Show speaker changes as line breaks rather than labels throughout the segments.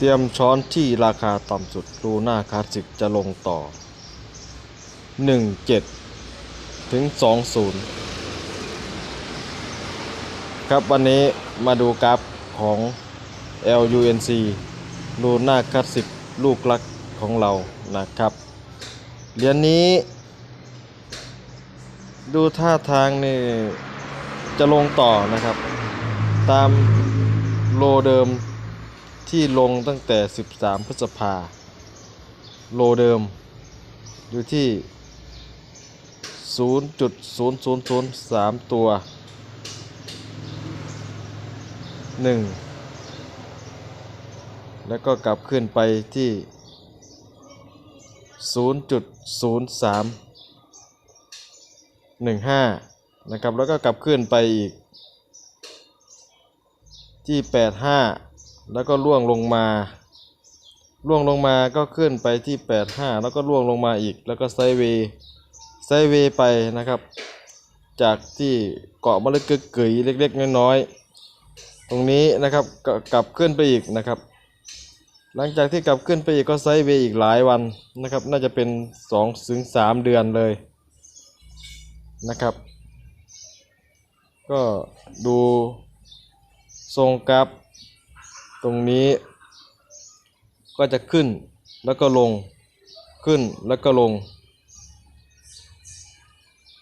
เตรียมช้อนที่ราคาต่ำสุดรูหน้าคลาสสิกจะลงต่อ 17 ถึง 20 ครับวันนี้มาดูกราฟของ LUNC รูหน้าคลาสสิกลูกรักของเรานะครับ เหรียญนี้ ดูท่าทางนี่จะลงต่อนะครับ ตามโลเดิม ที่ลงตั้งแต่ 13 พฤษภา โลเดิมอยู่ที่ 0.0003 ตัว 1 แล้วก็กลับขึ้นไปที่ 0.03 15 นะครับ แล้วก็กลับขึ้นไปอีกที่ 85 แล้วก็ล่วงลงมา ล่วงลงมาก็ขึ้นไปที่ 85 แล้วก็ล่วงลงมาอีก แล้วก็ไซเวย์ไซเวย์ไปนะครับ จากที่เกาะมะลึกกึกกึ๋ยเล็กๆน้อยๆตรงนี้นะครับก,กลับขึ้นไปอีกนะครับ หลังจากที่กลับขึ้นไปอีกก็ไซเวย์อีกหลายวันนะครับ น่าจะเป็น2ถึง3เดือนเลยนะครับ ก็ดูทรงกราฟ ตรงนี้ก็จะขึ้นแล้วก็ลงขึ้นแล้วก็ลง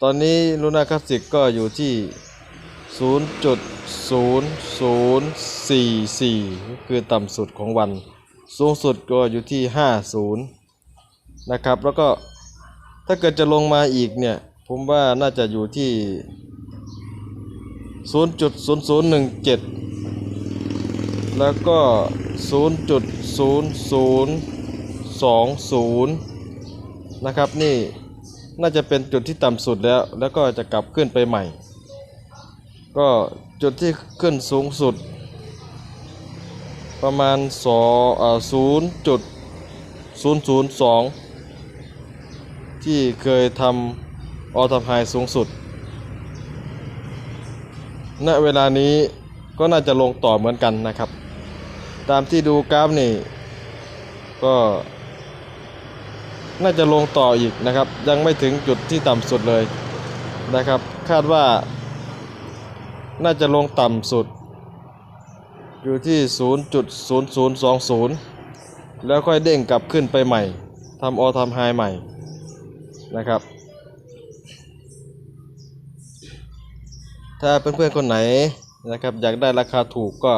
ตอนนี้ลูน่าคลาสสิกก็อยู่ที่ 0.0044ก็คือต่ำสุดของวัน สูงสุดก็อยู่ที่ 50 นะครับ แล้วก็ถ้าเกิดจะลงมาอีกเนี่ย ผมว่าน่าจะอยู่ที่ 0.0017 แล้วก็ 0.0020 นะครับ นี่น่าจะเป็นจุดที่ต่ำสุดแล้ว แล้วก็จะกลับขึ้นไปใหม่ ก็จุดที่ขึ้นสูงสุด ประมาณสอเอ่อ0.002 ที่เคยทำออทไฮสูงสุด ณ เวลานี้ก็น่าจะลงต่อเหมือนกันนะครับ ตามที่ดูกราฟนี่ ก็ น่าจะลงต่ออีกนะครับ ยังไม่ถึงจุดที่ต่ำสุดเลยนะครับ คาดว่า น่าจะลงต่ำสุด อยู่ที่ 0.0020 แล้วค่อยเด้งกลับขึ้นไปใหม่ทำออทำไฮใหม่นะครับ ถ้าเพื่อนๆคนไหนนะครับอยากได้ราคาถูกก็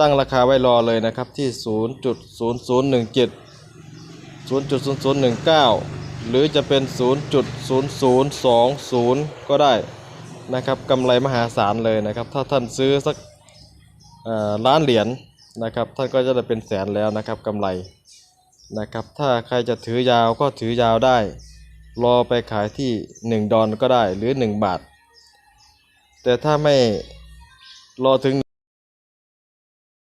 ตั้งราคาไว้รอเลยนะครับที่ 0.0017 0.0019 หรือจะเป็น 0.0020 ก็ได้นะครับกำไรมหาศาลเลยนะครับ ถ้าท่านซื้อสักล้านเหรียญนะครับท่านก็จะได้เป็นแสนแล้วนะครับกำไรนะครับถ้าใครจะถือยาวก็ถือยาวได้ รอไปขายที่ 1 ดอลก็ได้หรือ 1 บาท แต่ถ้าไม่รอถึง